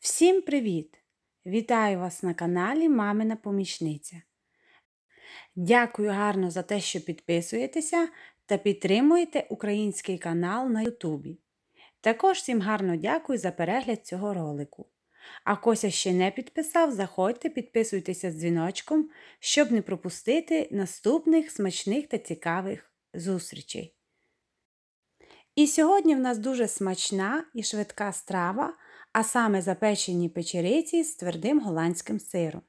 Всім привіт! Вітаю вас на каналі Мамина Помічниця. Дякую гарно за те, що підписуєтеся та підтримуєте український канал на Ютубі. Також всім гарно дякую за перегляд цього ролику. А Кося ще не підписав, заходьте, підписуйтеся з дзвіночком, щоб не пропустити наступних смачних та цікавих зустрічей. І сьогодні в нас дуже смачна і швидка страва, а саме запечені печериці з твердим голландським сиром.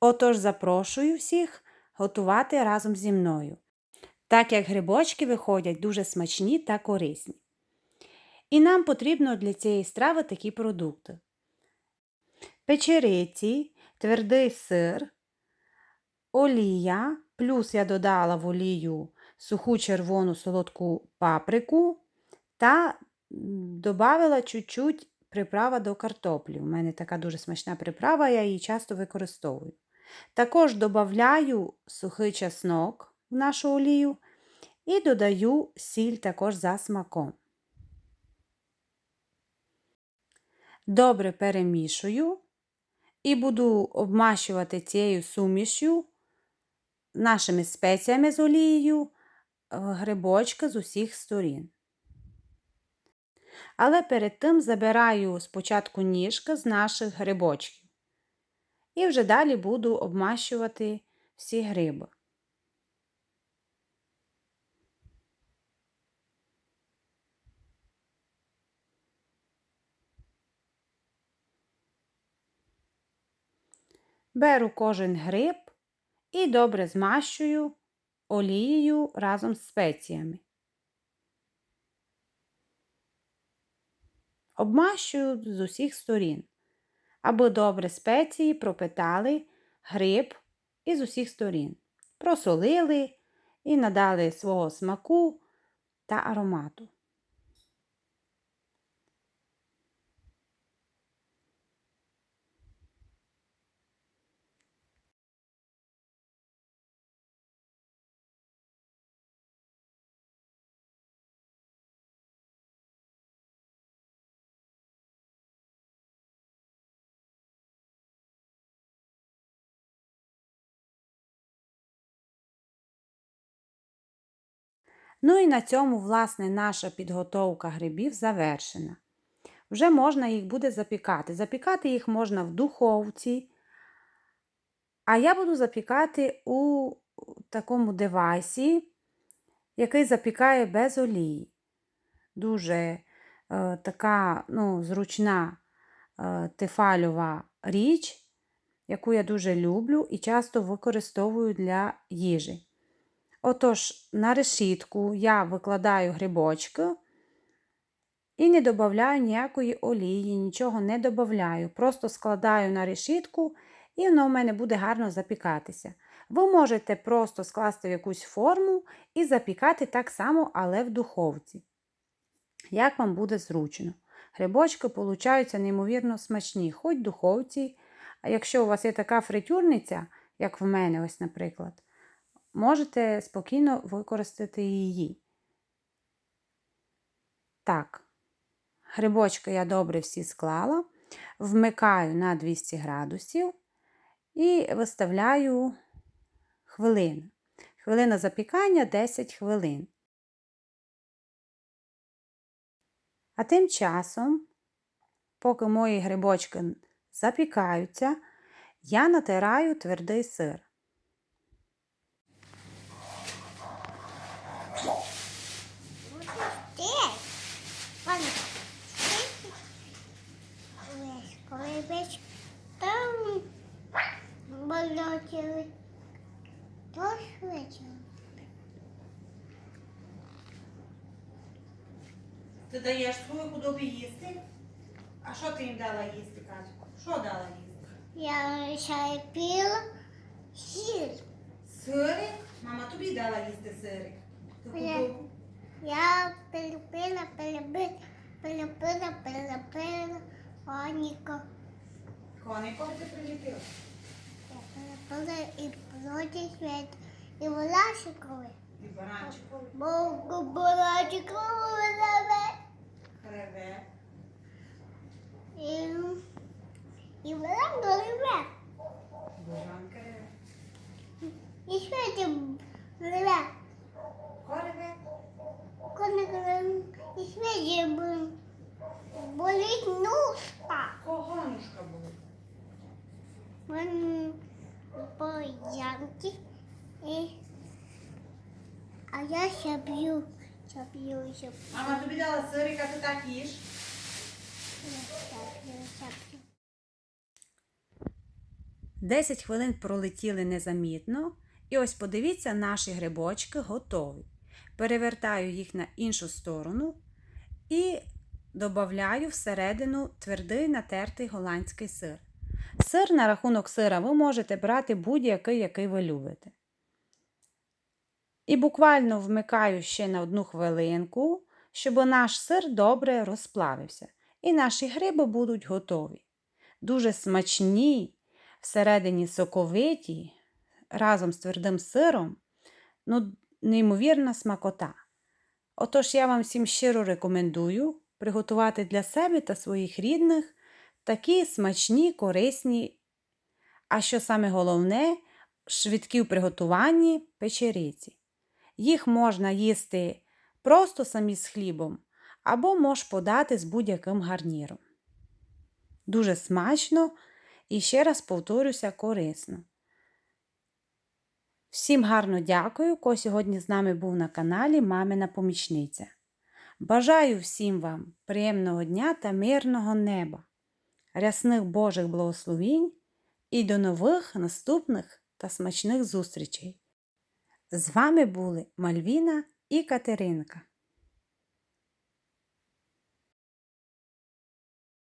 Отож запрошую всіх готувати разом зі мною, так як грибочки виходять дуже смачні та корисні. І нам потрібно для цієї страви такі продукти: печериці, твердий сир, олія, плюс я додала в олію суху червону солодку паприку та додала чуть-чуть приправа до картоплі. У мене така дуже смачна приправа, я її часто використовую. Також додаю сухий чеснок в нашу олію і додаю сіль також за смаком. Добре перемішую і буду обмащувати цією сумішю нашими спеціями з олією грибочка з усіх сторін. Але перед тим забираю спочатку ніжка з наших грибочків. І вже далі буду обмащувати всі гриби. Беру кожен гриб і добре змащую олією разом з спеціями. Обмащую з усіх сторін, аби добре спеції пропитали гриб із усіх сторін, просолили і надали свого смаку та аромату. Ну і на цьому, власне, наша підготовка грибів завершена. Вже можна їх буде запікати. Запікати їх можна в духовці, а я буду запікати у такому девайсі, який запікає без олії. Дуже е, така ну, зручна е, тефальова річ, яку я дуже люблю і часто використовую для їжі. Отож, на решітку я викладаю грибочки і не додаю ніякої олії, нічого не додаю. Просто складаю на решітку, і воно у мене буде гарно запікатися. Ви можете просто скласти в якусь форму і запікати так само, але в духовці. Як вам буде зручно. Грибочки получаються неймовірно смачні, хоч в духовці. А якщо у вас є така фритюрниця, як в мене, ось, наприклад, можете спокійно використати її. Так, грибочки я добре всі склала, вмикаю на 200 градусів і виставляю хвилину. Хвилина запікання 10 хвилин. А тим часом, поки мої грибочки запікаються, я натираю твердий сир. Ти даєш свою худобі їсти? А що ти їм дала їсти, Катю? Що дала їсти? Я ще пила сіль. Сирик? Мама тобі дала їсти сирик. Ти Я, купив? я перепила, перебила, перепила, перепила, коніка. Коником ти приліпила? Я перепила і проти світ, і волашикові. І баранчиковий. Бо bebê? Eu. Eu vou lá no bebê. Vou lá no bebê. Espera, bebê. Qual bebê? Quando eu vou lá. Espera, bebê. Bolê no б'ю, Мама тобі дала сирика, ти так їш. 10 хвилин пролетіли незамітно. І ось подивіться, наші грибочки готові. Перевертаю їх на іншу сторону і додаю всередину твердий натертий голландський сир. Сир на рахунок сира ви можете брати будь-який, який ви любите. І буквально вмикаю ще на одну хвилинку, щоб наш сир добре розплавився. І наші гриби будуть готові. Дуже смачні, всередині соковиті, разом з твердим сиром, ну, неймовірна смакота. Отож, я вам всім щиро рекомендую приготувати для себе та своїх рідних такі смачні, корисні, а що саме головне, швидкі в приготуванні печериці. Їх можна їсти просто самі з хлібом, або можеш подати з будь-яким гарніром. Дуже смачно і ще раз повторюся, корисно. Всім гарно дякую, хто сьогодні з нами був на каналі Мамина Помічниця. Бажаю всім вам приємного дня та мирного неба, рясних Божих благословінь і до нових наступних та смачних зустрічей. З вами були Мальвіна і Катеринка.